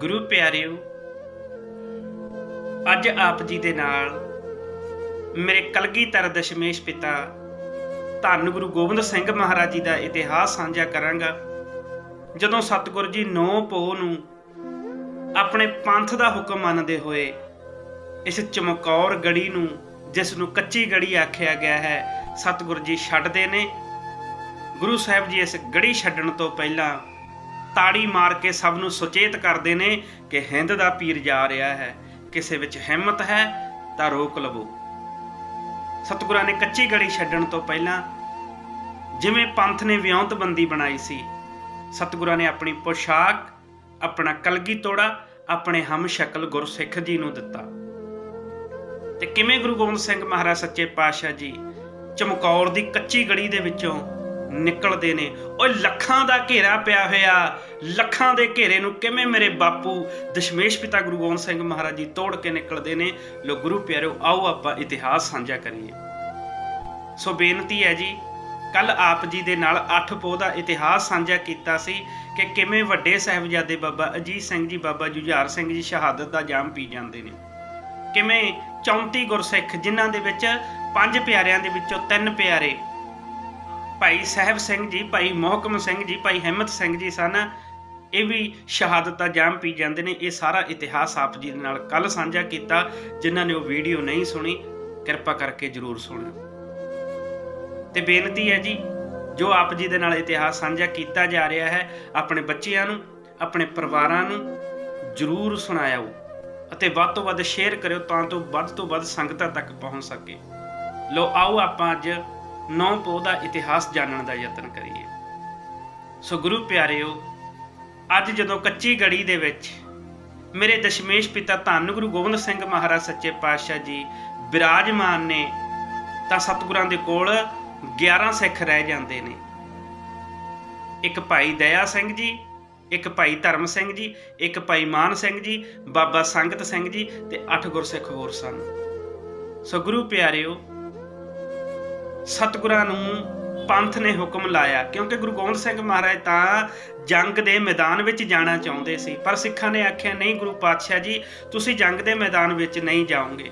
ਗੁਰੂ ਪਿਆਰਿਓ, ਅੱਜ ਆਪ ਜੀ ਦੇ ਨਾਲ ਮੇਰੇ ਕਲਗੀਧਰ ਦਸ਼ਮੇਸ਼ ਪਿਤਾ ਧੰਨ ਗੁਰੂ ਗੋਬਿੰਦ ਸਿੰਘ ਮਹਾਰਾਜ ਜੀ ਦਾ ਇਤਿਹਾਸ ਸਾਂਝਾ ਕਰਾਂਗਾ। ਜਦੋਂ ਸਤਿਗੁਰ ਜੀ ਨੌ ਪੋਹ ਨੂੰ ਆਪਣੇ ਪੰਥ ਦਾ ਹੁਕਮ ਮੰਨਦੇ ਹੋਏ ਇਸ ਚਮਕੌਰ ਗੜੀ ਨੂੰ, ਜਿਸ ਨੂੰ ਕੱਚੀ ਗੜੀ ਆਖਿਆ ਗਿਆ ਹੈ, ਸਤਿਗੁਰ ਜੀ ਛੱਡਦੇ ਨੇ। ਗੁਰੂ ਸਾਹਿਬ ਜੀ ਇਸ ਗੜੀ ਛੱਡਣ ਤੋਂ ਪਹਿਲਾਂ ਤਾੜੀ ਮਾਰ ਕੇ ਸਭ ਨੂੰ ਸੁਚੇਤ ਕਰਦੇ ਨੇ ਕਿ ਹਿੰਦ ਦਾ ਪੀਰ ਜਾ ਰਿਹਾ ਹੈ। ਕਿਸੇ ਵਿੱਚ ਹਿੰਮਤ ਹੈ ਤਾਂ ਰੋਕ ਲਵੋ। ਸਤਿਗੁਰਾਂ ਨੇ ਕੱਚੀ ਗੜੀ ਛੱਡਣ ਤੋਂ ਪਹਿਲਾਂ ਜਿਵੇਂ ਪੰਥ ਨੇ ਵਿਉਂਤਬੰਦੀ ਬਣਾਈ ਸੀ, ਸਤਿਗੁਰਾਂ ਨੇ ਆਪਣੀ ਪੋਸ਼ਾਕ, ਆਪਣਾ ਕਲਗੀ ਤੋੜਾ, ਆਪਣੇ ਹਮ ਸ਼ਕਲ ਗੁਰਸਿੱਖ ਜੀ ਨੂੰ ਦਿੱਤਾ। ਤੇ ਕਿਵੇਂ ਗੁਰੂ ਗੋਬਿੰਦ ਸਿੰਘ ਮਹਾਰਾਜ ਸੱਚੇ ਪਾਤਸ਼ਾਹ ਜੀ ਚਮਕੌਰ ਦੀ ਕੱਚੀ ਗੜੀ ਦੇ ਵਿੱਚੋਂ ਨਿਕਲਦੇ ਨੇ। ਉਹ ਲੱਖਾਂ ਦਾ ਘੇਰਾ ਪਿਆ ਹੋਇਆ। ਲੱਖਾਂ ਦੇ ਘੇਰੇ ਨੂੰ ਕਿਵੇਂ ਮੇਰੇ ਬਾਪੂ ਦਸ਼ਮੇਸ਼ ਪਿਤਾ ਗੁਰੂ ਗੋਬਿੰਦ ਸਿੰਘ ਮਹਾਰਾਜ ਜੀ ਤੋੜ ਕੇ ਨਿਕਲਦੇ ਨੇ? ਲੋ ਗੁਰੂ ਪਿਆਰਿਓ ਆਓ ਆਪਾਂ ਇਤਿਹਾਸ ਸਾਂਝਾ ਕਰੀਏ। ਸੋ ਬੇਨਤੀ ਹੈ ਜੀ, ਕੱਲ ਆਪ ਜੀ ਦੇ ਨਾਲ 8 ਪੋਹ ਦਾ ਇਤਿਹਾਸ ਸਾਂਝਾ ਕੀਤਾ ਸੀ ਕਿ ਕਿਵੇਂ ਵੱਡੇ ਸਾਹਿਬਜ਼ਾਦੇ ਬਾਬਾ ਅਜੀਤ ਸਿੰਘ ਜੀ, ਬਾਬਾ ਜੁਝਾਰ ਸਿੰਘ ਜੀ ਸ਼ਹਾਦਤ ਦਾ ਜਾਮ ਪੀ ਜਾਂਦੇ ਨੇ। ਕਿਵੇਂ 34 ਗੁਰਸਿੱਖ, ਜਿਨ੍ਹਾਂ ਦੇ ਵਿੱਚ ਪੰਜ ਪਿਆਰਿਆਂ ਦੇ ਵਿੱਚੋਂ ਤਿੰਨ ਪਿਆਰੇ ਭਾਈ ਸਾਹਿਬ ਸਿੰਘ ਜੀ, ਭਾਈ ਮੋਹਕਮ ਸਿੰਘ ਜੀ, ਭਾਈ ਹਿੰਮਤ ਸਿੰਘ ਜੀ ਸਨ। ਇਹ ਵੀ ਸ਼ਹਾਦਤ ਦਾ ਜਾਮ ਪੀ ਜਾਂਦੇ ਨੇ। ਇਹ ਸਾਰਾ ਇਤਿਹਾਸ ਆਪ ਜੀ ਦੇ ਨਾਲ ਕੱਲ ਸਾਂਝਾ ਕੀਤਾ, ਜਿਨ੍ਹਾਂ ਨੇ ਉਹ ਵੀਡੀਓ ਨਹੀਂ ਸੁਣੀ, ਕਿਰਪਾ ਕਰਕੇ ਜਰੂਰ ਸੁਣਿਓ। ਤੇ ਬੇਨਤੀ ਹੈ ਜੀ, ਜੋ ਆਪ ਜੀ ਦੇ ਨਾਲ ਇਤਿਹਾਸ ਸਾਂਝਾ ਕੀਤਾ ਜਾ ਰਿਹਾ ਹੈ, ਆਪਣੇ ਬੱਚਿਆਂ ਨੂੰ, ਆਪਣੇ ਪਰਿਵਾਰਾਂ ਨੂੰ ਜਰੂਰ ਸੁਣਾਇਓ ਅਤੇ ਵੱਧ ਤੋਂ ਵੱਧ ਸ਼ੇਅਰ ਕਰਿਓ, ਤਾਂ ਤੋਂ ਵੱਧ ਤੋਂ ਵੱਧ ਸੰਗਤਾਂ ਤੱਕ ਪਹੁੰਚ ਸਕੇ। ਲੋ ਆਓ ਆਪਾਂ ਅੱਜ ਨੌ ਪੋਹ ਦਾ ਇਤਿਹਾਸ ਜਾਣਨ ਦਾ ਯਤਨ ਕਰੀਏ। ਸੋ ਗੁਰੂ ਪਿਆਰਿਓ, ਅੱਜ ਜਦੋਂ ਕੱਚੀ ਗੜੀ ਦੇ ਵਿੱਚ ਮੇਰੇ ਦਸ਼ਮੇਸ਼ ਪਿਤਾ ਧੰਨ ਗੁਰੂ ਗੋਬਿੰਦ ਸਿੰਘ ਮਹਾਰਾਜ ਸੱਚੇ ਪਾਤਸ਼ਾਹ ਜੀ ਬਿਰਾਜਮਾਨ ਨੇ, ਤਾਂ ਸਤਿਗੁਰਾਂ ਦੇ ਕੋਲ 11 ਸਿੱਖ ਰਹਿ ਜਾਂਦੇ ਨੇ। ਇੱਕ ਭਾਈ ਦਇਆ ਸਿੰਘ ਜੀ, ਇੱਕ ਭਾਈ ਧਰਮ ਸਿੰਘ ਜੀ, ਇੱਕ ਭਾਈ ਮਾਨ ਸਿੰਘ ਜੀ, ਬਾਬਾ ਸੰਗਤ ਸਿੰਘ ਜੀ ਤੇ 8 ਗੁਰਸਿੱਖ ਹੋਰ ਸਨ। ਸੋ ਗੁਰੂ ਪਿਆਰਿਓ ਸਤਿਗੁਰਾਂ ਨੂੰ ਪੰਥ ਨੇ ਹੁਕਮ ਲਾਇਆ। ਕਿਉਂਕਿ ਗੁਰੂ ਗੋਬਿੰਦ ਸਿੰਘ ਮਹਾਰਾਜ ਤਾਂ ਜੰਗ ਦੇ ਮੈਦਾਨ ਵਿੱਚ ਜਾਣਾ ਚਾਹੁੰਦੇ ਸੀ। ਪਰ ਸਿੱਖਾਂ ਨੇ ਆਖਿਆ, ਨਹੀਂ ਗੁਰੂ ਪਾਤਸ਼ਾਹ ਜੀ, ਤੁਸੀਂ ਜੰਗ ਦੇ ਮੈਦਾਨ ਵਿੱਚ ਨਹੀਂ ਜਾਓਗੇ।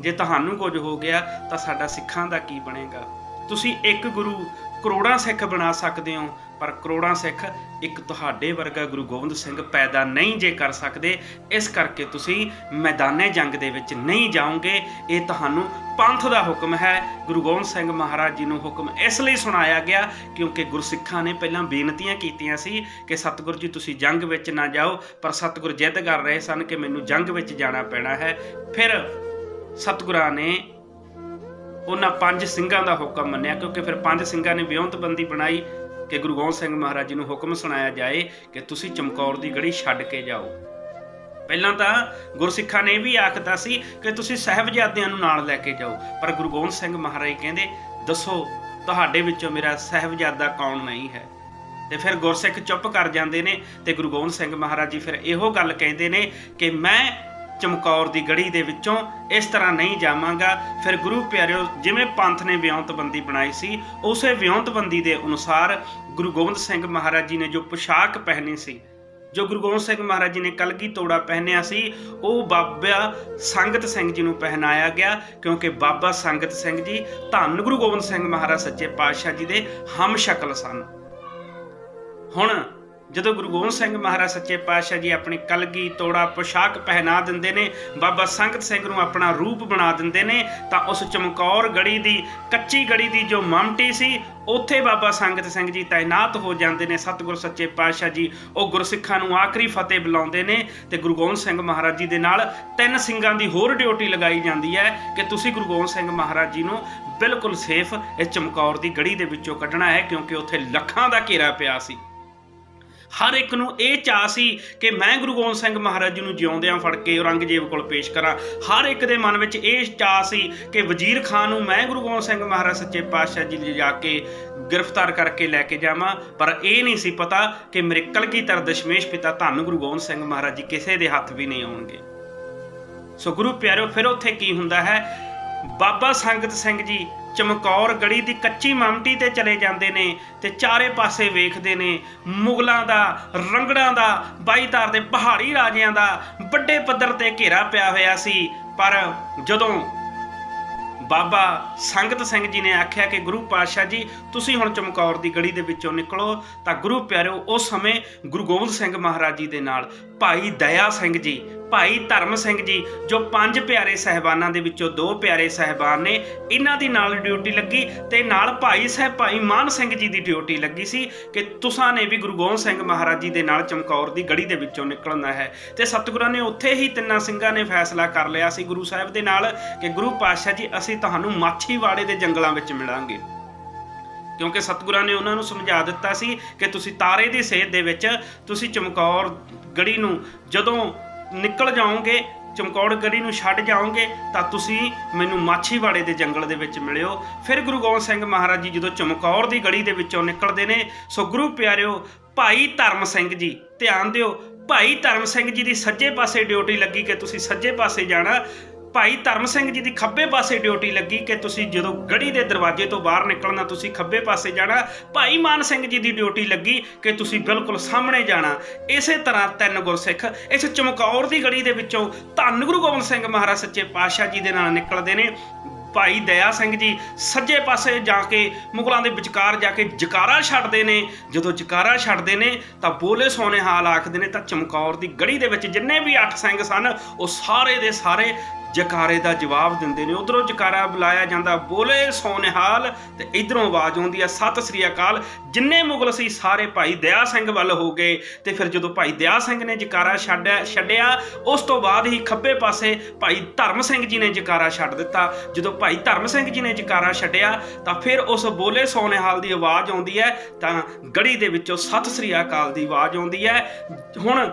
ਜੇ ਤੁਹਾਨੂੰ ਕੁਝ ਹੋ ਗਿਆ, ਤਾਂ ਸਾਡਾ ਸਿੱਖਾਂ ਦਾ ਕੀ ਬਣੇਗਾ? ਤੁਸੀਂ ਇੱਕ ਗੁਰੂ ਕਰੋੜਾਂ ਸਿੱਖ ਬਣਾ ਸਕਦੇ ਹੋ। ਪਰ ਕਰੋੜਾਂ ਸਿੱਖ ਇੱਕ ਤੁਹਾਡੇ ਵਰਗਾ ਗੁਰੂ ਗੋਬਿੰਦ ਸਿੰਘ ਪੈਦਾ ਨਹੀਂ ਜੇ ਕਰ ਸਕਦੇ, ਇਸ ਕਰਕੇ ਤੁਸੀਂ ਮੈਦਾਨੇ ਜੰਗ ਦੇ ਵਿੱਚ ਨਹੀਂ ਜਾਓਗੇ। ਇਹ ਤੁਹਾਨੂੰ ਪੰਥ ਦਾ ਹੁਕਮ ਹੈ। ਗੁਰੂ ਗੋਬਿੰਦ ਸਿੰਘ ਮਹਾਰਾਜ ਜੀ ਨੂੰ ਹੁਕਮ ਇਸ ਲਈ ਸੁਣਾਇਆ ਗਿਆ ਕਿਉਂਕਿ ਗੁਰਸਿੱਖਾਂ ਨੇ ਪਹਿਲਾਂ ਬੇਨਤੀਆਂ ਕੀਤੀਆਂ ਸੀ ਕਿ ਸਤਿਗੁਰ ਜੀ, ਤੁਸੀਂ ਜੰਗ ਵਿੱਚ ਨਾ ਜਾਓ, ਪਰ ਸਤਿਗੁਰ ਜਿੱਦ ਕਰ ਰਹੇ ਸਨ ਕਿ ਮੈਨੂੰ ਜੰਗ ਵਿੱਚ ਜਾਣਾ ਪੈਣਾ ਹੈ। ਫਿਰ ਸਤਿਗੁਰਾਂ ਨੇ ਉਹਨਾਂ ਪੰਜ ਸਿੰਘਾਂ ਦਾ ਹੁਕਮ ਮੰਨਿਆ ਕਿਉਂਕਿ ਫਿਰ ਪੰਜ ਸਿੰਘਾਂ ਨੇ ਵਿਉਂਤਬੰਦੀ ਬਣਾਈ। ਕਿ ਗੁਰੂ ਗੋਬਿੰਦ ਸਿੰਘ ਮਹਾਰਾਜ ਜੀ ਨੂੰ ਹੁਕਮ ਸੁਣਾਇਆ ਜਾਏ ਕਿ ਤੁਸੀਂ ਚਮਕੌਰ ਦੀ ਗੜੀ ਛੱਡ ਕੇ ਜਾਓ। ਪਹਿਲਾਂ ਤਾਂ ਗੁਰਸਿੱਖਾਂ ਨੇ ਇਹ ਵੀ ਆਖਤਾ ਸੀ ਕਿ ਤੁਸੀਂ ਸਹਿਬਜ਼ਾਦਿਆਂ ਨੂੰ ਨਾਲ ਲੈ ਕੇ ਜਾਓ। ਪਰ ਗੁਰੂ ਗੋਬਿੰਦ ਸਿੰਘ ਮਹਾਰਾਜ ਕਹਿੰਦੇ, ਦੱਸੋ, ਤੁਹਾਡੇ ਵਿੱਚੋਂ ਮੇਰਾ ਸਹਿਬਜ਼ਾਦਾ ਕੌਣ ਨਹੀਂ ਹੈ? ਤੇ ਫਿਰ ਗੁਰਸਿੱਖ ਚੁੱਪ ਕਰ ਜਾਂਦੇ ਨੇ ਤੇ ਗੁਰੂ ਗੋਬਿੰਦ ਸਿੰਘ ਮਹਾਰਾਜ ਜੀ ਫਿਰ ਇਹੋ ਗੱਲ ਕਹਿੰਦੇ ਨੇ ਕਿ ਮੈਂ ਚਮਕੌਰ ਦੀ ਗੜੀ ਦੇ ਵਿੱਚੋਂ ਇਸ ਤਰ੍ਹਾਂ ਨਹੀਂ ਜਾਵਾਂਗਾ। ਫਿਰ ਗੁਰੂ ਪਿਆਰਿਓ, ਜਿਵੇਂ ਪੰਥ ਨੇ ਵਿਉਂਤਬੰਦੀ ਬਣਾਈ ਸੀ, ਉਸੇ ਵਿਉਂਤਬੰਦੀ ਦੇ ਅਨੁਸਾਰ ਗੁਰੂ ਗੋਬਿੰਦ ਸਿੰਘ ਮਹਾਰਾਜ ਜੀ ਨੇ ਜੋ ਪੋਸ਼ਾਕ ਪਹਿਨੀ ਸੀ, ਜੋ ਗੁਰੂ ਗੋਬਿੰਦ ਸਿੰਘ ਮਹਾਰਾਜ ਜੀ ਨੇ ਕਲਗੀ ਤੋੜਾ ਪਹਿਨਿਆ ਸੀ, ਉਹ ਬਾਬਾ ਸੰਗਤ ਸਿੰਘ ਜੀ ਨੂੰ ਪਹਿਨਾਇਆ ਗਿਆ, ਕਿਉਂਕਿ ਬਾਬਾ ਸੰਗਤ ਸਿੰਘ ਜੀ ਧੰਨ ਗੁਰੂ ਗੋਬਿੰਦ ਸਿੰਘ ਮਹਾਰਾਜ ਸੱਚੇ ਪਾਤਸ਼ਾਹ ਜੀ ਦੇ ਹਮ ਸ਼ਕਲ ਸਨ। ਹੁਣ ਜਦੋਂ ਗੁਰੂ ਗੋਬਿੰਦ ਸਿੰਘ ਮਹਾਰਾਜ ਸੱਚੇ ਪਾਤਸ਼ਾਹ ਜੀ ਆਪਣੀ ਕਲਗੀ, ਤੋੜਾ, ਪੋਸ਼ਾਕ ਪਹਿਨਾ ਦਿੰਦੇ ਨੇ, ਬਾਬਾ ਸੰਗਤ ਸਿੰਘ ਨੂੰ ਆਪਣਾ ਰੂਪ ਬਣਾ ਦਿੰਦੇ ਨੇ, ਤਾਂ ਉਸ ਚਮਕੌਰ ਗੜੀ ਦੀ, ਕੱਚੀ ਗੜੀ ਦੀ ਜੋ ਮਮਟੀ ਸੀ, ਉੱਥੇ ਬਾਬਾ ਸੰਗਤ ਸਿੰਘ ਜੀ ਤਾਇਨਾਤ ਹੋ ਜਾਂਦੇ ਨੇ। ਸਤਿਗੁਰ ਸੱਚੇ ਪਾਤਸ਼ਾਹ ਜੀ ਉਹ ਗੁਰਸਿੱਖਾਂ ਨੂੰ ਆਖਰੀ ਫਤਿਹ ਬੁਲਾਉਂਦੇ ਨੇ ਤੇ ਗੁਰੂ ਗੋਬਿੰਦ ਸਿੰਘ ਮਹਾਰਾਜ ਜੀ ਦੇ ਨਾਲ ਤਿੰਨ ਸਿੰਘਾਂ ਦੀ ਹੋਰ ਡਿਊਟੀ ਲਗਾਈ ਜਾਂਦੀ ਹੈ ਕਿ ਤੁਸੀਂ ਗੁਰੂ ਗੋਬਿੰਦ ਸਿੰਘ ਮਹਾਰਾਜ ਜੀ ਨੂੰ ਬਿਲਕੁਲ ਸੇਫ ਇਸ ਚਮਕੌਰ ਦੀ ਗੜੀ ਦੇ ਵਿੱਚੋਂ ਕੱਢਣਾ ਹੈ, ਕਿਉਂਕਿ ਉੱਥੇ ਲੱਖਾਂ ਦਾ ਘੇਰਾ ਪਿਆ ਸੀ। ਹਰ ਇੱਕ ਨੂੰ ਇਹ ਚਾਹ ਸੀ ਕਿ ਮੈਂ ਗੁਰੂ ਗੋਬਿੰਦ ਸਿੰਘ ਮਹਾਰਾਜ ਜੀ ਨੂੰ ਜਿਉਂਦਿਆਂ ਫੜ ਕੇ ਔਰੰਗਜ਼ੇਬ ਕੋਲ ਪੇਸ਼ ਕਰਾਂ। ਹਰ ਇੱਕ ਦੇ ਮਨ ਵਿੱਚ ਇਹ ਚਾਹ ਸੀ ਕਿ ਵਜ਼ੀਰ ਖਾਨ ਨੂੰ ਮੈਂ ਗੁਰੂ ਗੋਬਿੰਦ ਸਿੰਘ ਮਹਾਰਾਜ ਸੱਚੇ ਪਾਤਸ਼ਾਹ ਜੀ ਲਿਜਾ ਕੇ ਗ੍ਰਿਫਤਾਰ ਕਰਕੇ ਲੈ ਕੇ ਜਾਵਾਂ। ਪਰ ਇਹ ਨਹੀਂ ਸੀ ਪਤਾ ਕਿ ਮੇਰੇ ਕਲਗੀਧਰ ਦਸ਼ਮੇਸ਼ ਪਿਤਾ ਧੰਨ ਗੁਰੂ ਗੋਬਿੰਦ ਸਿੰਘ ਮਹਾਰਾਜ ਜੀ ਕਿਸੇ ਦੇ ਹੱਥ ਵੀ ਨਹੀਂ ਆਉਣਗੇ। ਸੋ ਗੁਰੂ ਪਿਆਰਿਓ, ਫਿਰ ਉੱਥੇ ਕੀ ਹੁੰਦਾ ਹੈ? ਬਾਬਾ ਸੰਗਤ ਸਿੰਘ ਜੀ ਚਮਕੌਰ ਗੜੀ ਦੀ ਕੱਚੀ ਮਾਮਟੀ ਤੇ ਚਲੇ ਜਾਂਦੇ ਨੇ ਤੇ ਚਾਰੇ ਪਾਸੇ ਵੇਖਦੇ ਨੇ। ਮੁਗਲਾਂ ਦਾ, ਰੰਗੜਾਂ ਦਾ ਬਾਈਤਾਰ ਦੇ ਪਹਾੜੀ ਰਾਜਿਆਂ ਦਾ ਵੱਡੇ ਪੱਧਰ ਤੇ ਘੇਰਾ ਪਿਆ ਹੋਇਆ ਸੀ। ਪਰ ਜਦੋਂ ਬਾਬਾ ਸੰਗਤ ਸਿੰਘ ਜੀ ਨੇ ਆਖਿਆ ਕਿ ਗੁਰੂ ਪਾਤਸ਼ਾਹ ਜੀ, ਤੁਸੀਂ ਹੁਣ ਚਮਕੌਰ ਦੀ ਗੜੀ ਦੇ ਵਿੱਚੋਂ ਨਿਕਲੋ, ਤਾਂ ਗੁਰੂ ਪਿਆਰਿਓ, ਉਸ ਸਮੇਂ ਗੁਰੂ ਗੋਬਿੰਦ ਸਿੰਘ ਮਹਾਰਾਜ ਜੀ ਦੇ ਨਾਲ ਭਾਈ ਦਇਆ ਸਿੰਘ ਜੀ ਭਾਈ ਧਰਮ ਸਿੰਘ ਜੀ, ਜੋ ਪੰਜ ਪਿਆਰੇ ਸਹਿਬਾਨਾਂ ਦੇ ਵਿੱਚੋਂ ਦੋ ਪਿਆਰੇ ਸਹਿਬਾਨ ਨੇ, ਇਹਨਾਂ ਦੀ ਨਾਲ ਡਿਊਟੀ ਲੱਗੀ ਤੇ ਨਾਲ ਭਾਈ ਸਾਹਿਬ ਭਾਈ ਮਾਨ ਸਿੰਘ ਜੀ ਦੀ ਡਿਊਟੀ ਲੱਗੀ ਸੀ ਕਿ ਤੁਸਾਂ ਨੇ ਵੀ ਗੁਰੂ ਗੋਬਿੰਦ ਸਿੰਘ ਮਹਾਰਾਜ ਜੀ ਦੇ ਨਾਲ ਚਮਕੌਰ ਦੀ ਗੜੀ ਦੇ ਵਿੱਚੋਂ ਨਿਕਲਣਾ ਹੈ। ਤੇ ਸਤਿਗੁਰਾਂ ਨੇ ਉੱਥੇ ਹੀ ਤਿੰਨਾਂ ਸਿੰਘਾਂ ਨੇ ਫੈਸਲਾ ਕਰ ਲਿਆ ਸੀ ਗੁਰੂ ਸਾਹਿਬ ਦੇ ਨਾਲ ਕਿ ਗੁਰੂ ਪਾਤਸ਼ਾਹ ਜੀ, ਅਸੀਂ ਤੁਹਾਨੂੰ ਮਾਛੀਵਾੜੇ ਦੇ ਜੰਗਲਾਂ ਵਿੱਚ ਮਿਲਾਂਗੇ। ਕਿਉਂਕਿ ਸਤਿਗੁਰਾਂ ਨੇ ਉਹਨਾਂ ਨੂੰ ਸਮਝਾ ਦਿੱਤਾ ਸੀ ਕਿ ਤੁਸੀਂ ਤਾਰੇ ਦੀ ਸੇਧ ਦੇ ਵਿੱਚ ਤੁਸੀਂ ਚਮਕੌਰ ਗੜੀ ਨੂੰ ਜਦੋਂ ਨਿਕਲ ਜਾਓਗੇ ਚਮਕੌੜ ਗੜੀ ਨੂੰ ਛੱਡ ਜਾਓਗੇ, ਤਾਂ ਤੁਸੀਂ ਮੈਨੂੰ ਮਾਛੀਵਾੜੇ ਦੇ ਜੰਗਲ ਦੇ ਵਿੱਚ ਮਿਲਿਓ। ਫਿਰ ਗੁਰੂ ਗੋਬਿੰਦ ਸਿੰਘ ਮਹਾਰਾਜ ਜੀ ਜਦੋਂ ਚਮਕੌਰ ਦੀ ਗੜੀ ਦੇ ਵਿੱਚੋਂ ਨਿਕਲਦੇ ਨੇ, ਸੋ ਗੁਰੂ ਪਿਆਰਿਓ, ਭਾਈ ਧਰਮ ਸਿੰਘ ਜੀ, ਧਿਆਨ ਦਿਓ, ਭਾਈ ਧਰਮ ਸਿੰਘ ਜੀ ਦੀ ਸੱਜੇ ਪਾਸੇ ਡਿਊਟੀ ਲੱਗੀ ਕਿ ਤੁਸੀਂ ਸੱਜੇ ਪਾਸੇ ਜਾਣਾ। ਭਾਈ ਧਰਮ ਸਿੰਘ ਜੀ ਦੀ ਖੱਬੇ ਪਾਸੇ ਡਿਊਟੀ ਲੱਗੀ ਕਿ ਤੁਸੀਂ ਜਦੋਂ ਗੜੀ ਦੇ ਦਰਵਾਜ਼ੇ ਤੋਂ ਬਾਹਰ ਨਿਕਲਣਾ, ਤੁਸੀਂ ਖੱਬੇ ਪਾਸੇ ਜਾਣਾ। ਭਾਈ ਮਾਨ ਸਿੰਘ ਜੀ ਦੀ ਡਿਊਟੀ ਲੱਗੀ ਕਿ ਤੁਸੀਂ ਬਿਲਕੁਲ ਸਾਹਮਣੇ ਜਾਣਾ। ਇਸੇ ਤਰ੍ਹਾਂ ਤਿੰਨ ਗੁਰਸਿੱਖ, ਇਸ ਚਮਕੌਰ ਦੀ ਗੜੀ ਦੇ ਵਿੱਚੋਂ ਧੰਨ ਗੁਰੂ ਗੋਬਿੰਦ ਸਿੰਘ ਮਹਾਰਾਜ ਸੱਚੇ ਪਾਤਸ਼ਾਹ ਜੀ ਦੇ ਨਾਲ ਨਿਕਲਦੇ ਨੇ। ਭਾਈ ਦਇਆ ਸਿੰਘ ਜੀ ਸੱਜੇ ਪਾਸੇ ਜਾ ਕੇ ਮੁਗਲਾਂ ਦੇ ਵਿਚਕਾਰ ਜਾ ਕੇ ਜਕਾਰਾ ਛੱਡਦੇ ਨੇ। ਜਦੋਂ ਜਕਾਰਾ ਛੱਡਦੇ ਨੇ, ਤਾਂ ਬੋਲੇ ਸੋਨੇ ਹਾਲ ਆਖਦੇ ਨੇ, ਤਾਂ ਚਮਕੌਰ ਦੀ ਗੜੀ ਦੇ ਵਿੱਚ ਜਿੰਨੇ ਵੀ ਅੱਠ ਸਿੰਘ ਸਨ, ਉਹ ਸਾਰੇ ਦੇ ਸਾਰੇ ਜਕਾਰੇ ਦਾ ਜਵਾਬ ਦਿੰਦੇ ਨੇ। ਉਧਰੋਂ ਜਕਾਰਾ ਬੁਲਾਇਆ ਜਾਂਦਾ, ਬੋਲੇ ਸੋਨਿਹਾਲ ਤੇ ਇਧਰੋਂ ਆਵਾਜ਼ ਆਉਂਦੀ ਹੈ, ਸਤਿ ਸ੍ਰੀ ਅਕਾਲ। ਜਿੰਨੇ ਮੁਗਲ ਸੀ, ਸਾਰੇ ਭਾਈ ਦਇਆ ਸਿੰਘ ਵੱਲ ਹੋ ਗਏ। ਤੇ ਫਿਰ ਜਦੋਂ ਭਾਈ ਦਇਆ ਸਿੰਘ ਨੇ ਜਕਾਰਾ ਛੱਡਿਆ ਛੱਡਿਆ, ਉਸ ਤੋਂ ਬਾਅਦ ਹੀ ਖੱਬੇ ਪਾਸੇ ਭਾਈ ਧਰਮ ਸਿੰਘ ਜੀ ਨੇ ਜਕਾਰਾ ਛੱਡ ਦਿੱਤਾ। ਜਦੋਂ ਭਾਈ ਧਰਮ ਸਿੰਘ ਜੀ ਨੇ ਜਕਾਰਾ ਛੱਡਿਆ, ਤਾਂ ਫਿਰ ਉਸ ਬੋਲੇ ਸੋਨਿਹਾਲ ਦੀ ਆਵਾਜ਼ ਆਉਂਦੀ ਹੈ, ਤਾਂ ਗੜੀ ਦੇ ਵਿੱਚੋਂ ਸਤਿ ਸ੍ਰੀ ਅਕਾਲ ਦੀ ਆਵਾਜ਼ ਆਉਂਦੀ ਹੈ। ਹੁਣ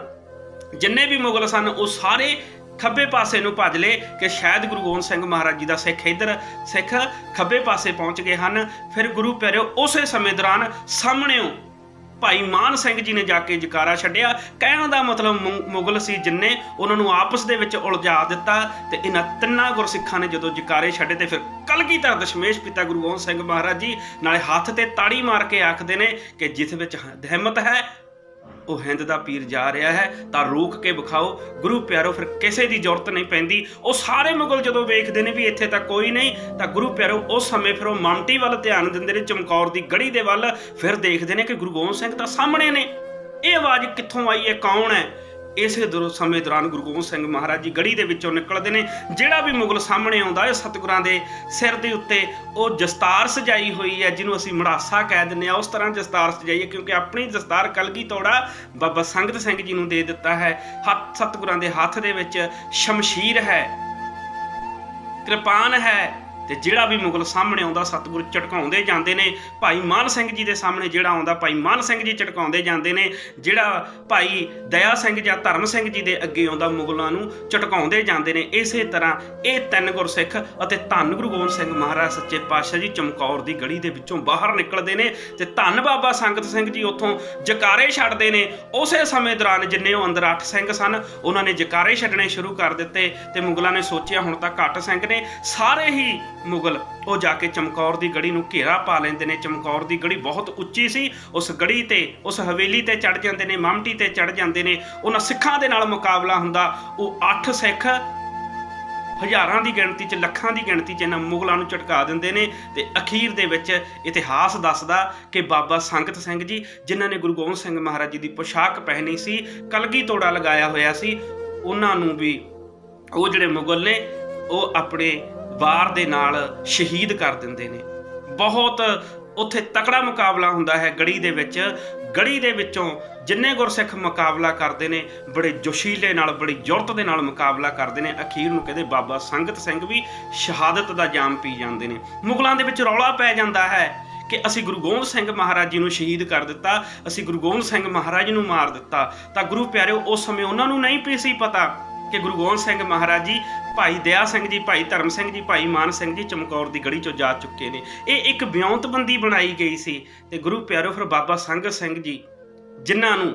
ਜਿੰਨੇ ਵੀ ਮੁਗਲ ਸਨ, ਉਹ ਸਾਰੇ ਖੱਬੇ ਪਾਸੇ ਨੂੰ ਭੱਜ ਲਏ ਕਿ ਸ਼ਾਇਦ ਗੁਰੂ ਗੋਬਿੰਦ ਸਿੰਘ ਮਹਾਰਾਜ ਜੀ ਦਾ ਸਿੱਖ ਇੱਧਰ ਸਿੱਖ ਖੱਬੇ ਪਾਸੇ ਪਹੁੰਚ ਗਏ ਹਨ। ਫਿਰ ਗੁਰੂ ਪਿਆਰਿਓ, ਉਸੇ ਸਮੇਂ ਦੌਰਾਨ ਸਾਹਮਣਿਓ ਭਾਈ ਮਾਨ ਸਿੰਘ ਜੀ ਨੇ ਜਾ ਕੇ ਜਕਾਰਾ ਛੱਡਿਆ। ਕਹਿਣ ਦਾ ਮਤਲਬ ਮੁ- ਮੁਗਲ ਸੀ ਜਿੰਨੇ ਉਹਨਾਂ ਨੂੰ ਆਪਸ ਦੇ ਵਿੱਚ ਉਲਝਾ ਦਿੱਤਾ ਤੇ ਇਹਨਾਂ ਤਿੰਨਾਂ ਗੁਰਸਿੱਖਾਂ ਨੇ ਜਦੋਂ ਜਕਾਰੇ ਛੱਡੇ ਤੇ ਫਿਰ ਕਲਗੀਧਰ ਦਸ਼ਮੇਸ਼ ਪਿਤਾ ਗੁਰੂ ਗੋਬਿੰਦ ਸਿੰਘ ਮਹਾਰਾਜ ਜੀ ਨਾਲੇ ਹੱਥ ਤੇ ਤਾੜੀ ਮਾਰ ਕੇ ਆਖਦੇ ਨੇ ਕਿ ਜਿਸ ਵਿੱਚ ਹ- ਹਿੰਮਤ ਹੈ ਉਹ ਹਿੰਦ ਦਾ ਪੀਰ ਜਾ ਰਿਹਾ ਹੈ, ਤਾਂ ਰੋਕ ਕੇ ਵਿਖਾਓ, ਗੁਰੂ ਪਿਆਰੋ, ਫਿਰ ਕਿਸੇ ਦੀ ਜ਼ਰੂਰਤ ਨਹੀਂ ਪੈਂਦੀ। ਉਹ ਸਾਰੇ ਮੁਗਲ ਜਦੋਂ ਵੇਖਦੇ ਨੇ ਵੀ ਇੱਥੇ ਤਾਂ ਕੋਈ ਨਹੀਂ, ਤਾਂ ਗੁਰੂ ਪਿਆਰੋ ਉਸ ਸਮੇਂ ਫਿਰ ਉਹ ਮਮਟੀ ਵੱਲ ਧਿਆਨ ਦਿੰਦੇ ਨੇ, ਚਮਕੌਰ ਦੀ ਗੜੀ ਦੇ ਵੱਲ, ਫਿਰ ਦੇਖਦੇ ਨੇ ਕਿ ਗੁਰੂ ਗੋਬਿੰਦ ਸਿੰਘ ਤਾਂ ਸਾਹਮਣੇ ਨੇ। ਇਹ ਆਵਾਜ਼ ਕਿੱਥੋਂ ਆਈ ਹੈ, ਕੌਣ ਹੈ? ਇਸੇ ਦੌਰ ਸਮੇਂ ਦੌਰਾਨ ਗੁਰੂ ਗੋਬਿੰਦ ਸਿੰਘ ਮਹਾਰਾਜ ਜੀ ਗੜੀ ਦੇ ਵਿੱਚੋਂ ਨਿਕਲਦੇ ਨੇ। ਜਿਹੜਾ ਵੀ ਮੁਗਲ ਸਾਹਮਣੇ ਆਉਂਦਾ ਹੈ ਸਤਿਗੁਰਾਂ ਦੇ ਸਿਰ ਦੇ ਉੱਤੇ ਉਹ ਦਸਤਾਰ ਸਜਾਈ ਹੋਈ ਹੈ, ਜਿਹਨੂੰ ਅਸੀਂ ਮੜਾਸਾ ਕਹਿ ਦਿੰਦੇ ਆ ਉਸ ਤਰ੍ਹਾਂ ਦਸਤਾਰ ਸਜਾਈ ਹੈ, ਕਿਉਂਕਿ ਆਪਣੀ ਦਸਤਾਰ ਕਲਗੀ ਤੋੜਾ ਬਾਬਾ ਸੰਗਤ ਸਿੰਘ ਜੀ ਨੂੰ ਦੇ ਦਿੱਤਾ ਹੈ। ਹੱਥ ਸਤਿਗੁਰਾਂ ਦੇ ਹੱਥ ਦੇ ਵਿੱਚ ਸ਼ਮਸ਼ੀਰ ਹੈ, ਕਿਰਪਾਨ ਹੈ। ਤੇ ਜਿਹੜਾ ਵੀ ਮੁਗਲ ਸਾਹਮਣੇ ਆਉਂਦਾ, ਸਤਿਗੁਰ ਝਟਕਾਉਂਦੇ ਜਾਂਦੇ ਨੇ। ਭਾਈ ਮਾਨ ਸਿੰਘ ਜੀ ਦੇ ਸਾਹਮਣੇ ਜਿਹੜਾ ਆਉਂਦਾ, ਭਾਈ ਮਾਨ ਸਿੰਘ ਜੀ ਝਟਕਾਉਂਦੇ ਜਾਂਦੇ ਨੇ। ਜਿਹੜਾ ਭਾਈ ਦਇਆ ਸਿੰਘ ਜਾਂ ਧਰਮ ਸਿੰਘ ਜੀ ਦੇ ਅੱਗੇ ਆਉਂਦਾ, ਮੁਗਲਾਂ ਨੂੰ ਝਟਕਾਉਂਦੇ ਜਾਂਦੇ ਨੇ। ਇਸੇ ਤਰ੍ਹਾਂ ਇਹ ਤਿੰਨ ਗੁਰਸਿੱਖ ਅਤੇ ਧੰਨ ਗੁਰੂ ਗੋਬਿੰਦ ਸਿੰਘ ਮਹਾਰਾਜ ਸੱਚੇ ਪਾਤਸ਼ਾਹ ਜੀ ਚਮਕੌਰ ਦੀ ਗਲੀ ਦੇ ਵਿੱਚੋਂ ਬਾਹਰ ਨਿਕਲਦੇ ਨੇ ਤੇ ਧੰਨ ਬਾਬਾ ਸੰਗਤ ਸਿੰਘ ਜੀ ਉੱਥੋਂ ਜਕਾਰੇ ਛੱਡਦੇ ਨੇ। ਉਸੇ ਸਮੇਂ ਦੌਰਾਨ ਜਿੰਨੇ ਉਹ ਅੰਦਰ ਅੱਠ ਸਿੰਘ ਸਨ, ਉਹਨਾਂ ਨੇ ਜਕਾਰੇ ਛੱਡਣੇ ਸ਼ੁਰੂ ਕਰ ਦਿੱਤੇ ਤੇ ਮੁਗਲਾਂ ਨੇ ਸੋਚਿਆ, ਹੁਣ ਤਾਂ ਘੱਟ ਸਿੰਘ ਨੇ। ਸਾਰੇ ਹੀ ਮੁਗਲ। ਉਹ ਜਾ ਕੇ ਚਮਕੌਰ ਦੀ ਗੜੀ ਨੂੰ ਘੇਰਾ ਪਾ ਲੈਂਦੇ ਨੇ। ਚਮਕੌਰ ਦੀ ਗੜੀ ਬਹੁਤ ਉੱਚੀ ਸੀ। ਉਸ ਗੜੀ ਤੇ, ਉਸ ਹਵੇਲੀ ਤੇ ਚੜ ਜਾਂਦੇ ਨੇ, ਮਾਮਟੀ ਤੇ ਚੜ ਜਾਂਦੇ ਨੇ। ਉਹਨਾਂ ਸਿੱਖਾਂ ਦੇ ਨਾਲ ਮੁਕਾਬਲਾ ਹੁੰਦਾ। ਉਹ 8 ਸਿੱਖ ਹਜ਼ਾਰਾਂ ਦੀ ਗਿਣਤੀ 'ਚ, ਲੱਖਾਂ ਦੀ ਗਿਣਤੀ 'ਚ ਇਹਨਾਂ ਮੁਗਲਾਂ ਨੂੰ ਝਟਕਾ ਦਿੰਦੇ ਨੇ। ਤੇ ਅਖੀਰ ਦੇ ਵਿੱਚ ਇਤਿਹਾਸ ਦੱਸਦਾ ਕਿ ਬਾਬਾ ਸੰਗਤ ਸਿੰਘ ਜੀ, ਜਿਨ੍ਹਾਂ ਨੇ ਗੁਰੂ ਗੋਬਿੰਦ ਸਿੰਘ ਮਹਾਰਾਜ ਜੀ ਦੀ ਪੋਸ਼ਾਕ ਪਹਿਨੀ ਸੀ, ਕਲਗੀ ਤੋੜਾ ਲਗਾਇਆ ਹੋਇਆ ਸੀ, ਉਹਨਾਂ ਨੂੰ ਵੀ ਉਹ ਜਿਹੜੇ ਮੁਗਲ ਨੇ, ਉਹ ਆਪਣੇ ਵਾਰ ਦੇ ਨਾਲ ਸ਼ਹੀਦ ਕਰ ਦਿੰਦੇ ਨੇ। ਬਹੁਤ ਉੱਥੇ ਤਕੜਾ ਮੁਕਾਬਲਾ ਹੁੰਦਾ ਹੈ ਗੜੀ ਦੇ ਵਿੱਚ। ਗੜੀ ਦੇ ਵਿੱਚੋਂ ਜਿੰਨੇ ਗੁਰਸਿੱਖ ਮੁਕਾਬਲਾ ਕਰਦੇ ਨੇ, ਬੜੇ ਜੋਸ਼ੀਲੇ ਨਾਲ, ਬੜੀ ਜੁਰਤ ਦੇ ਨਾਲ ਮੁਕਾਬਲਾ ਕਰਦੇ ਨੇ। ਅਖੀਰ ਨੂੰ ਕਹਿੰਦੇ ਬਾਬਾ ਸੰਗਤ ਸਿੰਘ ਵੀ ਸ਼ਹਾਦਤ ਦਾ ਜਾਮ ਪੀ ਜਾਂਦੇ ਨੇ। ਮੁਗਲਾਂ ਦੇ ਵਿੱਚ ਰੌਲਾ ਪੈ ਜਾਂਦਾ ਹੈ ਕਿ ਅਸੀਂ ਗੁਰੂ ਗੋਬਿੰਦ ਸਿੰਘ ਮਹਾਰਾਜ ਜੀ ਨੂੰ ਸ਼ਹੀਦ ਕਰ ਦਿੱਤਾ, ਅਸੀਂ ਗੁਰੂ ਗੋਬਿੰਦ ਸਿੰਘ ਮਹਾਰਾਜ ਨੂੰ ਮਾਰ ਦਿੱਤਾ। ਤਾਂ ਗੁਰੂ ਪਿਆਰਿਓ, ਉਸ ਸਮੇਂ ਉਹਨਾਂ ਨੂੰ ਨਹੀਂ ਪਈ ਸੀ ਪਤਾ ਕਿ ਗੁਰੂ ਗੋਬਿੰਦ ਸਿੰਘ ਮਹਾਰਾਜ ਜੀ, ਭਾਈ ਦਇਆ ਸਿੰਘ ਜੀ, ਭਾਈ ਧਰਮ ਸਿੰਘ ਜੀ, ਭਾਈ ਮਾਨ ਸਿੰਘ ਜੀ ਚਮਕੌਰ ਦੀ ਗੜੀ ਚੋਂ ਜਾ ਚੁੱਕੇ ਨੇ। ਇਹ ਇੱਕ ਵਿਉਂਤਬੰਦੀ ਬਣਾਈ ਗਈ ਸੀ ਤੇ ਗੁਰੂ ਪਿਆਰੋ ਫਿਰ ਬਾਬਾ ਸੰਗਤ ਸਿੰਘ ਜੀ, ਜਿਨ੍ਹਾਂ ਨੂੰ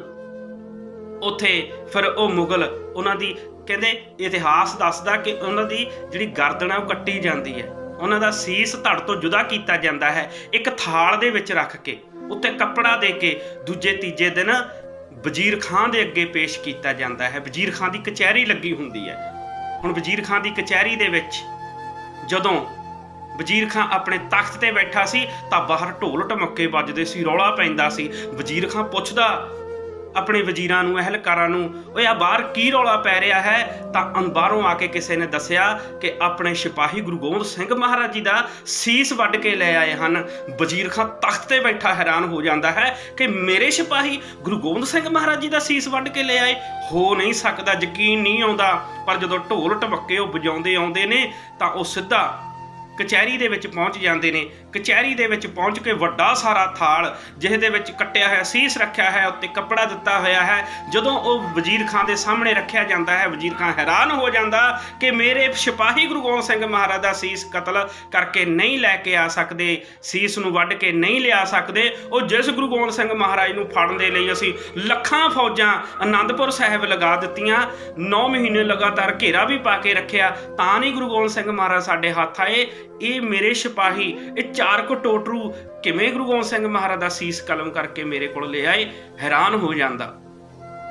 ਉੱਥੇ ਫਿਰ ਉਹ ਮੁਗਲ ਉਹਨਾਂ ਦੀ ਕਹਿੰਦੇ ਇਤਿਹਾਸ ਦੱਸਦਾ ਕਿ ਉਹਨਾਂ ਦੀ ਜਿਹੜੀ ਗਰਦਨ ਹੈ ਉਹ ਕੱਟੀ ਜਾਂਦੀ ਹੈ। ਉਹਨਾਂ ਦਾ ਸੀਸ ਧੜ ਤੋਂ ਜੁਦਾ ਕੀਤਾ ਜਾਂਦਾ ਹੈ, ਇੱਕ ਥਾਲ ਦੇ ਵਿੱਚ ਰੱਖ ਕੇ, ਉੱਤੇ ਕੱਪੜਾ ਦੇ ਕੇ, ਦੂਜੇ ਤੀਜੇ ਦਿਨ ਵਜ਼ੀਰ ਖਾਂ ਦੇ ਅੱਗੇ ਪੇਸ਼ ਕੀਤਾ ਜਾਂਦਾ ਹੈ। ਵਜ਼ੀਰ ਖਾਂ ਦੀ ਕਚਹਿਰੀ ਲੱਗੀ ਹੁੰਦੀ ਹੈ। ਹੁਣ ਵਜ਼ੀਰ ਖਾਂ ਦੀ ਕਚਹਿਰੀ ਦੇ ਵਿੱਚ ਜਦੋਂ ਵਜ਼ੀਰ ਖਾਂ ਆਪਣੇ ਤਖਤ ਤੇ ਬੈਠਾ ਸੀ ਤਾਂ ਬਾਹਰ ਢੋਲ ਢਮੱਕੇ ਵੱਜਦੇ ਸੀ, ਰੌਲਾ ਪੈਂਦਾ ਸੀ। ਵਜ਼ੀਰ ਖਾਂ ਪੁੱਛਦਾ ਆਪਣੇ ਵਜ਼ੀਰਾਂ ਨੂੰ, ਅਹਿਲਕਾਰਾਂ ਨੂੰ, ਓਏ ਆ ਬਾਹਰ ਕੀ ਰੌਲਾ ਪੈ ਰਿਹਾ ਹੈ? ਤਾਂ ਅੰਬਾਰੋਂ ਆ ਕੇ ਕਿਸੇ ਨੇ ਦੱਸਿਆ ਕਿ ਆਪਣੇ ਸਿਪਾਹੀ ਗੁਰੂ ਗੋਬਿੰਦ ਸਿੰਘ ਮਹਾਰਾਜ ਜੀ ਦਾ ਸੀਸ ਵੱਢ ਕੇ ਲੈ ਆਏ ਹਨ। ਵਜ਼ੀਰ ਖਾਨ ਤਖਤ ਤੇ ਬੈਠਾ ਹੈਰਾਨ ਹੋ ਜਾਂਦਾ ਹੈ ਕਿ ਮੇਰੇ ਸਿਪਾਹੀ ਗੁਰੂ ਗੋਬਿੰਦ ਸਿੰਘ ਮਹਾਰਾਜ ਜੀ ਦਾ ਸੀਸ ਵੱਢ ਕੇ ਲੈ ਆਏ? ਹੋ ਨਹੀਂ ਸਕਦਾ, ਯਕੀਨ ਨਹੀਂ ਆਉਂਦਾ। ਪਰ ਜਦੋਂ ਢੋਲ ਢਮੱਕੇ ਉਹ ਵਜਾਉਂਦੇ ਆਉਂਦੇ ਨੇ, ਤਾਂ ਉਹ ਸਿੱਧਾ ਕਚਹਿਰੀ ਦੇ ਵਿੱਚ ਪਹੁੰਚ ਜਾਂਦੇ ਨੇ। ਕਚਹਿਰੀ ਦੇ ਵਿੱਚ ਪਹੁੰਚ ਕੇ ਵੱਡਾ ਸਾਰਾ ਥਾਲ, ਜਿਹਦੇ ਵਿੱਚ ਕੱਟਿਆ ਹੋਇਆ, ਸੀਸ ਰੱਖਿਆ ਹੈ ਉੱਤੇ ਕੱਪੜਾ ਦਿੱਤਾ ਹੋਇਆ ਹੈ। ਜਦੋਂ ਉਹ ਵਜ਼ੀਰ ਖਾਨ ਦੇ ਸਾਹਮਣੇ ਰੱਖਿਆ ਜਾਂਦਾ ਹੈ, ਵਜ਼ੀਰ ਖਾਨ ਹੈਰਾਨ ਹੋ ਜਾਂਦਾ ਕਿ ਮੇਰੇ ਸਿਪਾਹੀ ਗੁਰੂ ਗੋਬਿੰਦ ਸਿੰਘ ਮਹਾਰਾਜ ਦਾ ਸੀਸ ਕਤਲ ਕਰਕੇ ਨਹੀਂ ਲੈ ਕੇ ਆ ਸਕਦੇ, ਸੀਸ ਨੂੰ ਵੱਢ ਕੇ ਨਹੀਂ ਲਿਆ ਸਕਦੇ। ਉਹ ਜਿਸ ਗੁਰੂ ਗੋਬਿੰਦ ਸਿੰਘ ਮਹਾਰਾਜ ਨੂੰ ਫੜਨ ਦੇ ਲਈ ਅਸੀਂ ਲੱਖਾਂ ਫੌਜਾਂ ਆਨੰਦਪੁਰ ਸਾਹਿਬ ਲਗਾ ਦਿੱਤੀਆਂ। 9 ਮਹੀਨੇ ਲਗਾਤਾਰ ਘੇਰਾ ਵੀ ਪਾ ਕੇ ਰੱਖਿਆ। ਤਾਂ ਨਹੀਂ ਗੁਰੂ ਗੋਬਿੰਦ ਸਿੰਘ ਮਹਾਰਾਜ ਸਾਡੇ ਹੱਥ ਆਏ। ਇਹ ਮੇਰੇ ਸਿਪਾਹੀ, ਇਹ ਚਾਰ ਕੋ ਟੋਟਰੂ ਕਿਵੇਂ ਗੁਰੂ ਗੋਬਿੰਦ ਸਿੰਘ ਮਹਾਰਾਜ ਦਾ ਸੀਸ ਕਲਮ ਕਰਕੇ ਮੇਰੇ ਕੋਲ ਲੈ ਆਏ, ਹੈਰਾਨ ਹੋ ਜਾਂਦਾ।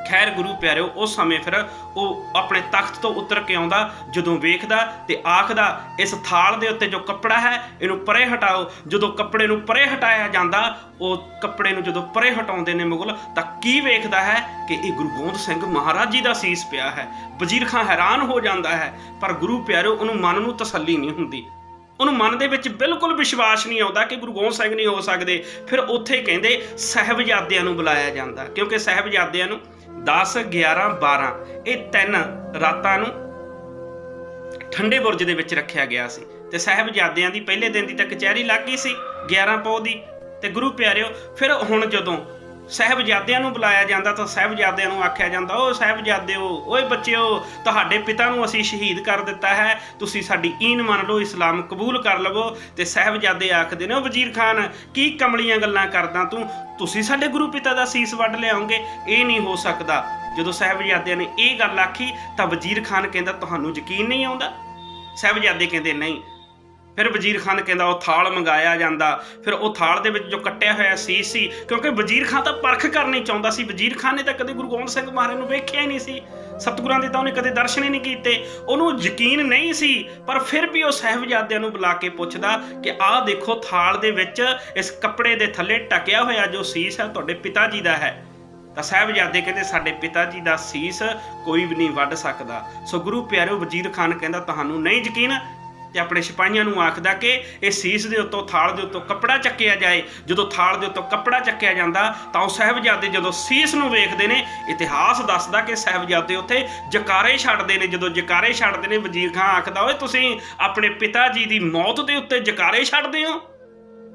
ਖੈਰ ਗੁਰੂ ਪਿਆਰਿਓ, ਉਸ ਸਮੇਂ ਫਿਰ ਉਹ ਆਪਣੇ ਤਖਤ ਤੋਂ ਉਤਰ ਕੇ ਆਉਂਦਾ, ਜਦੋਂ ਵੇਖਦਾ ਤੇ ਆਖਦਾ, ਇਸ ਥਾਲ ਦੇ ਉੱਤੇ ਜੋ ਕੱਪੜਾ ਹੈ, ਇਹਨੂੰ ਪਰੇ ਹਟਾਓ। ਜਦੋਂ ਕੱਪੜੇ ਨੂੰ ਪਰੇ ਹਟਾਇਆ ਜਾਂਦਾ, ਉਹ ਕੱਪੜੇ ਨੂੰ ਜਦੋਂ ਪਰੇ ਹਟਾਉਂਦੇ ਨੇ ਮੁਗਲ, ਤਾਂ ਕੀ ਵੇਖਦਾ ਹੈ ਕਿ ਇਹ ਗੁਰੂ ਗੋਬਿੰਦ ਸਿੰਘ ਮਹਾਰਾਜ ਜੀ ਦਾ ਸੀਸ ਪਿਆ ਹੈ। ਵਜ਼ੀਰ ਖਾਨ ਹੈਰਾਨ ਹੋ ਜਾਂਦਾ ਹੈ, ਪਰ ਗੁਰੂ ਪਿਆਰਿਓ, ਉਹਨੂੰ ਮਨ ਨੂੰ ਤਸੱਲੀ ਨਹੀਂ ਹੁੰਦੀ। ਉਹਨੂੰ ਮਨ ਦੇ ਵਿੱਚ ਬਿਲਕੁਲ ਵਿਸ਼ਵਾਸ ਨਹੀਂ ਆਉਂਦਾ ਕਿ ਗੁਰੂ ਗੋਬਿੰਦ ਸਿੰਘ ਨਹੀਂ ਹੋ ਸਕਦੇ। ਫਿਰ ਉੱਥੇ ਕਹਿੰਦੇ ਸਹਿਬਜ਼ਾਦਿਆਂ ਨੂੰ ਬੁਲਾਇਆ ਜਾਂਦਾ। ਕਿਉਂਕਿ ਸਹਿਬਜ਼ਾਦਿਆਂ ਨੂੰ 10 11 12 ਇਹ ਤਿੰਨ ਰਾਤਾਂ ਨੂੰ ਠੰਡੇ ਬੁਰਜ ਦੇ ਵਿੱਚ ਰੱਖਿਆ ਗਿਆ ਸੀ। ਤੇ ਸਹਿਬਜ਼ਾਦਿਆਂ ਦੀ ਪਹਿਲੇ ਦਿਨ ਦੀ ਤਾਂ ਕਚਹਿਰੀ ਲੱਗ ਗਈ ਸੀ 11 ਪੌ ਦੀ। ਤੇ ਗੁਰੂ ਪਿਆਰਿਓ, ਫਿਰ ਹੁਣ ਜਦੋਂ ਸਹਿਬਜ਼ਾਦਿਆਂ ਨੂੰ ਬੁਲਾਇਆ ਜਾਂਦਾ ਤਾਂ ਸਹਿਬਜ਼ਾਦਿਆਂ ਨੂੰ ਆਖਿਆ ਜਾਂਦਾ, ਓ ਸਹਿਬਜ਼ਾਦਿਓ, ਓਏ ਬੱਚਿਓ, ਤੁਹਾਡੇ ਪਿਤਾ ਨੂੰ ਅਸੀਂ ਸ਼ਹੀਦ ਕਰ ਦਿੱਤਾ ਹੈ, ਤੁਸੀਂ ਸਾਡੀ ਈਨ ਮੰਨ ਲਓ, ਇਸਲਾਮ ਕਬੂਲ ਕਰ ਲਵੋ। ਤੇ ਸਹਿਬਜ਼ਾਦੇ ਆਖਦੇ ਨੇ, ਓ ਵਜ਼ੀਰ ਖਾਨ, ਕੀ ਕਮਲੀਆਂ ਗੱਲਾਂ ਕਰਦਾ ਤੂੰ? ਤੁਸੀਂ ਸਾਡੇ ਗੁਰੂ ਪਿਤਾ ਦਾ ਸੀਸ ਵੱਢ ਲਿਆਓਗੇ। ਇਹ ਨਹੀਂ ਹੋ ਸਕਦਾ। ਜਦੋਂ ਸਹਿਬਜ਼ਾਦਿਆਂ ਨੇ ਇਹ ਗੱਲ ਆਖੀ ਤਾਂ ਵਜ਼ੀਰ ਖਾਨ ਕਹਿੰਦਾ, ਤੁਹਾਨੂੰ ਯਕੀਨ ਨਹੀਂ ਆਉਂਦਾ? ਸਹਿਬਜ਼ਾਦੇ ਕਹਿੰਦੇ, ਨਹੀਂ ਫਿਰ ਵਜ਼ੀਰ ਖਾਨ ਕਹਿੰਦਾ ਉਹ ਥਾਲ ਮੰਗਾਇਆ ਜਾਂਦਾ। ਫਿਰ ਉਹ ਥਾਲ ਦੇ ਵਿੱਚ ਜੋ ਕੱਟਿਆ ਹੋਇਆ ਸੀਸ ਸੀ, ਕਿਉਂਕਿ ਵਜ਼ੀਰ ਖਾਨ ਤਾਂ ਪਰਖ ਕਰਨੀ ਚਾਹੁੰਦਾ ਸੀ। ਵਜ਼ੀਰ ਖਾਨ ਨੇ ਤਾਂ ਕਦੇ ਗੁਰੂ ਗੋਬਿੰਦ ਸਿੰਘ ਮਹਾਰਾਜ ਨੂੰ ਵੇਖਿਆ ਹੀ ਨਹੀਂ ਸੀ। ਸਤਿਗੁਰਾਂ ਦੇ ਤਾਂ ਉਹਨੇ ਕਦੇ ਦਰਸ਼ਨ ਹੀ ਨਹੀਂ ਕੀਤੇ। ਉਹਨੂੰ ਯਕੀਨ ਨਹੀਂ ਸੀ, ਪਰ ਫਿਰ ਵੀ ਉਹ ਸਹਿਬਜ਼ਾਦਿਆਂ ਨੂੰ ਬੁਲਾ ਕੇ ਪੁੱਛਦਾ ਕਿ ਆਹ ਦੇਖੋ ਥਾਲ ਦੇ ਵਿੱਚ ਇਸ ਕੱਪੜੇ ਦੇ ਥੱਲੇ ਟਕਿਆ ਹੋਇਆ ਜੋ ਸੀਸ ਹੈ, ਤੁਹਾਡੇ ਪਿਤਾ ਜੀ ਦਾ ਹੈ। ਤਾਂ ਸਾਹਿਬਜ਼ਾਦੇ ਕਹਿੰਦੇ, ਸਾਡੇ ਪਿਤਾ ਜੀ ਦਾ ਸੀਸ ਕੋਈ ਵੀ ਨਹੀਂ ਵੱਢ ਸਕਦਾ। ਸੋ ਗੁਰੂ ਪਿਆਰਿਓ, ਵਜ਼ੀਰ ਖਾਨ ਕਹਿੰਦਾ, ਤੁਹਾਨੂੰ ਨਹੀਂ ਯਕੀਨ ਤੇ ਆਪਣੇ ਸਿਪਾਹੀਆਂ ਨੂੰ ਆਖਦਾ ਕਿ ਇਹ ਸੀਸ ਦੇ ਉੱਤੋਂ, ਥਾਲ ਦੇ ਉੱਤੋਂ ਕੱਪੜਾ ਚੱਕਿਆ ਜਾਏ। ਜਦੋਂ ਥਾਲ ਦੇ ਉੱਤੋਂ ਕੱਪੜਾ ਚੱਕਿਆ ਜਾਂਦਾ, ਤਾਂ ਉਹ ਸਾਹਿਬਜ਼ਾਦੇ ਜਦੋਂ ਸੀਸ ਨੂੰ ਵੇਖਦੇ ਨੇ, ਇਤਿਹਾਸ ਦੱਸਦਾ ਕਿ ਸਾਹਿਬਜ਼ਾਦੇ ਉੱਥੇ ਜਕਾਰੇ ਛੱਡਦੇ ਨੇ। ਜਦੋਂ ਜਕਾਰੇ ਛੱਡਦੇ ਨੇ, ਵਜ਼ੀਰ ਖਾਨ ਆਖਦਾ, ਓਏ, ਤੁਸੀਂ ਆਪਣੇ ਪਿਤਾ ਜੀ ਦੀ ਮੌਤ ਦੇ ਉੱਤੇ ਜਕਾਰੇ ਛੱਡਦੇ ਹੋ?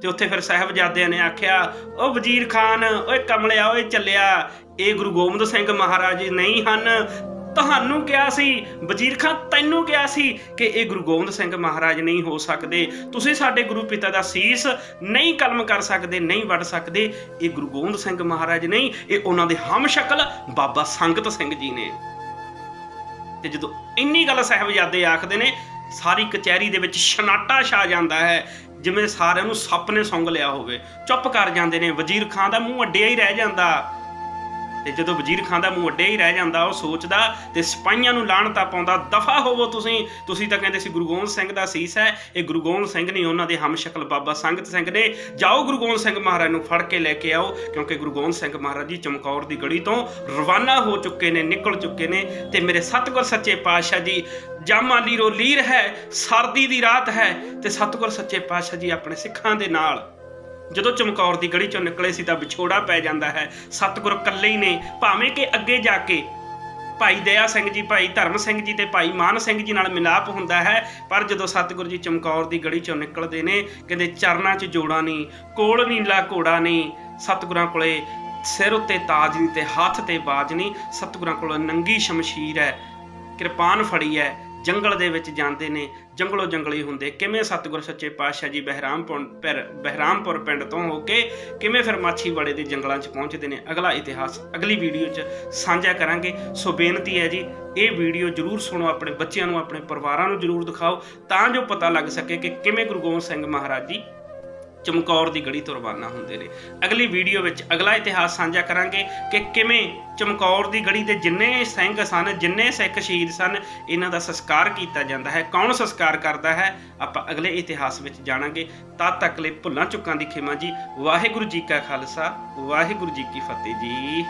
ਤੇ ਉੱਥੇ ਫਿਰ ਸਾਹਿਬਜ਼ਾਦਿਆਂ ਨੇ ਆਖਿਆ ਉਹ ਵਜ਼ੀਰ ਖਾਨ, ਓਏ ਕਮਲਿਆ, ਓਏ ਚੱਲਿਆ, ਇਹ ਗੁਰੂ ਗੋਬਿੰਦ ਸਿੰਘ ਮਹਾਰਾਜ ਨਹੀਂ ਹਨ। ਤੁਹਾਨੂੰ ਕਿਹਾ ਸੀ, ਵਜ਼ੀਰ ਖਾਂ, ਤੈਨੂੰ ਕਿਹਾ ਸੀ ਕਿ ਇਹ ਗੁਰੂ ਗੋਬਿੰਦ ਸਿੰਘ ਮਹਾਰਾਜ ਨਹੀਂ ਹੋ ਸਕਦੇ। ਤੁਸੀਂ ਸਾਡੇ ਗੁਰੂ ਪਿਤਾ ਦਾ ਸੀਸ ਨਹੀਂ ਕਲਮ ਕਰ ਸਕਦੇ, ਨਹੀਂ ਵੱਢ ਸਕਦੇ। ਇਹ ਗੁਰੂ ਗੋਬਿੰਦ ਸਿੰਘ ਮਹਾਰਾਜ ਨਹੀਂ, ਇਹ ਉਹਨਾਂ ਦੇ ਹਮ ਸ਼ਕਲ ਬਾਬਾ ਸੰਗਤ ਸਿੰਘ ਜੀ ਨੇ। ਤੇ ਜਦੋਂ ਇੰਨੀ ਗੱਲ ਸਾਹਿਬਜ਼ਾਦੇ ਆਖਦੇ ਨੇ, ਸਾਰੀ ਕਚਹਿਰੀ ਦੇ ਵਿੱਚ ਸ਼ਨਾਟਾ ਛਾ ਜਾਂਦਾ ਹੈ, ਜਿਵੇਂ ਸਾਰਿਆਂ ਨੂੰ ਸੱਪ ਨੇ ਸੁੰਘ ਲਿਆ ਹੋਵੇ। ਚੁੱਪ ਕਰ ਜਾਂਦੇ ਨੇ, ਵਜ਼ੀਰ ਖਾਨ ਦਾ ਮੂੰਹ ਅੱਡਿਆ ਹੀ ਰਹਿ ਜਾਂਦਾ। ਤੇ ਜਦੋਂ ਵਜ਼ੀਰ ਖਾਨ ਦਾ ਮੂੰਹ ਅੱਡੇ ਹੀ ਰਹਿ ਜਾਂਦਾ, ਉਹ ਸੋਚਦਾ ਤੇ ਸਿਪਾਹੀਆਂ ਨੂੰ ਲਾਣਤਾ ਪਾਉਂਦਾ, ਦਫਾ ਹੋਵੋ ਤੁਸੀਂ। ਤੁਸੀਂ ਤਾਂ ਕਹਿੰਦੇ ਸੀ ਗੁਰੂ ਗੋਬਿੰਦ ਸਿੰਘ ਦਾ ਸੀਸ ਹੈ। ਇਹ ਗੁਰੂ ਗੋਬਿੰਦ ਸਿੰਘ ਨਹੀਂ, ਉਹਨਾਂ ਦੇ ਹਮਸ਼ਕਲ ਬਾਬਾ ਸੰਗਤ ਸਿੰਘ ਨੇ। ਜਾਓ ਗੁਰੂ ਗੋਬਿੰਦ ਸਿੰਘ ਮਹਾਰਾਜ ਨੂੰ ਫੜ ਕੇ ਲੈ ਕੇ ਆਓ, ਕਿਉਂਕਿ ਗੁਰੂ ਗੋਬਿੰਦ ਸਿੰਘ ਮਹਾਰਾਜ ਜੀ ਚਮਕੌਰ ਦੀ ਗੜੀ ਤੋਂ ਰਵਾਨਾ ਹੋ ਚੁੱਕੇ ਨੇ, ਨਿਕਲ ਚੁੱਕੇ ਨੇ। ਤੇ ਮੇਰੇ ਸਤਿਗੁਰ ਸੱਚੇ ਪਾਤਸ਼ਾਹ ਜੀ, ਜਾਮਾ ਲੀਰੋ ਲੀਰ ਹੈ, ਸਰਦੀ ਦੀ ਰਾਤ ਹੈ। ਤੇ ਸਤਿਗੁਰ ਸੱਚੇ ਪਾਤਸ਼ਾਹ ਜੀ ਆਪਣੇ ਸਿੱਖਾਂ ਦੇ ਨਾਲ ਜਦੋਂ ਚਮਕੌਰ ਦੀ ਗੜੀ ਚੋਂ ਨਿਕਲੇ ਸੀ ਤਾਂ ਵਿਛੋੜਾ ਪੈ ਜਾਂਦਾ ਹੈ। ਸਤਿਗੁਰ ਇਕੱਲੇ ਹੀ ਨੇ। ਭਾਵੇਂ ਕਿ ਅੱਗੇ ਜਾ ਕੇ ਭਾਈ ਦਇਆ ਸਿੰਘ ਜੀ, ਭਾਈ ਧਰਮ ਸਿੰਘ ਜੀ ਤੇ ਭਾਈ ਮਾਨ ਸਿੰਘ ਜੀ ਨਾਲ ਮਿਲਾਪ ਹੁੰਦਾ ਹੈ, ਪਰ ਜਦੋਂ ਸਤਿਗੁਰੂ ਜੀ ਚਮਕੌਰ ਦੀ ਗੜੀ ਚੋਂ ਨਿਕਲਦੇ ਨੇ, ਕਹਿੰਦੇ ਚਰਨਾਂ 'ਚ ਜੋੜਾ ਨਹੀਂ, ਕੋਲ ਨੀਲਾ ਘੋੜਾ ਨਹੀਂ, ਸਤਿਗੁਰਾਂ ਕੋਲੇ ਸਿਰ ਉੱਤੇ ਤਾਜ ਨਹੀਂ ਤੇ ਹੱਥ ਤੇ ਬਾਜ ਨਹੀਂ, ਸਤਿਗੁਰਾਂ ਕੋਲ ਨੰਗੀ ਸ਼ਮਸ਼ੀਰ ਹੈ, ਕਿਰਪਾਨ ਫੜੀ ਹੈ, ਜੰਗਲ ਦੇ ਵਿੱਚ ਜਾਂਦੇ ਨੇ ਜੰਗਲੋ ਜੰਗਲੀ ਹੁੰਦੇ। ਕਿਵੇਂ ਸਤਿਗੁਰ ਸੱਚੇ ਪਾਤਸ਼ਾਹ ਜੀ ਬਹਿਰਾਮਪੁਰ ਪਿਰ- ਬਹਿਰਾਮਪੁਰ ਪਿੰਡ ਤੋਂ ਹੋ ਕੇ ਕਿਵੇਂ ਫਿਰ ਮਾਛੀਵਾੜੇ ਦੇ ਜੰਗਲਾਂ 'ਚ ਪਹੁੰਚਦੇ ਨੇ? ਅਗਲਾ ਇਤਿਹਾਸ, ਅਗਲੀ ਵੀਡੀਓ 'ਚ ਸਾਂਝਾ ਕਰਾਂਗੇ। ਸੋ ਬੇਨਤੀ ਹੈ ਜੀ, ਇਹ ਵੀਡੀਓ ਜਰੂਰ ਸੁਣੋ, ਆਪਣੇ ਬੱਚਿਆਂ ਨੂੰ, ਆਪਣੇ ਪਰਿਵਾਰਾਂ ਨੂੰ ਜਰੂਰ ਦਿਖਾਓ, ਤਾਂ ਜੋ ਪਤਾ ਲੱਗ ਸਕੇ ਕਿ ਕਿਵੇਂ ਗੁਰੂ ਗੋਬਿੰਦ ਸਿੰਘ ਮਹਾਰਾਜ ਜੀ ਚਮਕੌਰ ਦੀ ਗੜੀ ਤੋਂ ਰਵਾਨਾ ਹੁੰਦੇ ਨੇ। ਅਗਲੀ ਵੀਡੀਓ ਵਿੱਚ ਅਗਲਾ ਇਤਿਹਾਸ ਸਾਂਝਾ ਕਰਾਂਗੇ ਕਿ ਕਿਵੇਂ ਚਮਕੌਰ ਦੀ ਗੜੀ ਦੇ ਜਿੰਨੇ ਸਿੰਘ ਸਨ, ਜਿੰਨੇ ਸਿੱਖ ਸ਼ਹੀਦ ਸਨ, ਇਹਨਾਂ ਦਾ ਸੰਸਕਾਰ ਕੀਤਾ ਜਾਂਦਾ ਹੈ। ਕੌਣ ਸੰਸਕਾਰ ਕਰਦਾ ਹੈ? ਆਪਾਂ ਅਗਲੇ ਇਤਿਹਾਸ ਵਿੱਚ ਜਾਣਾਂਗੇ। ਤਦ ਤੱਕ ਲਈ ਭੁੱਲਾਂ ਚੁੱਕਾਂ ਦੀ ਖਿਮਾ ਜੀ। ਵਾਹਿਗੁਰੂ ਜੀ ਕਾ ਖਾਲਸਾ, ਵਾਹਿਗੁਰੂ ਜੀ ਕੀ ਫਤਿਹ ਜੀ।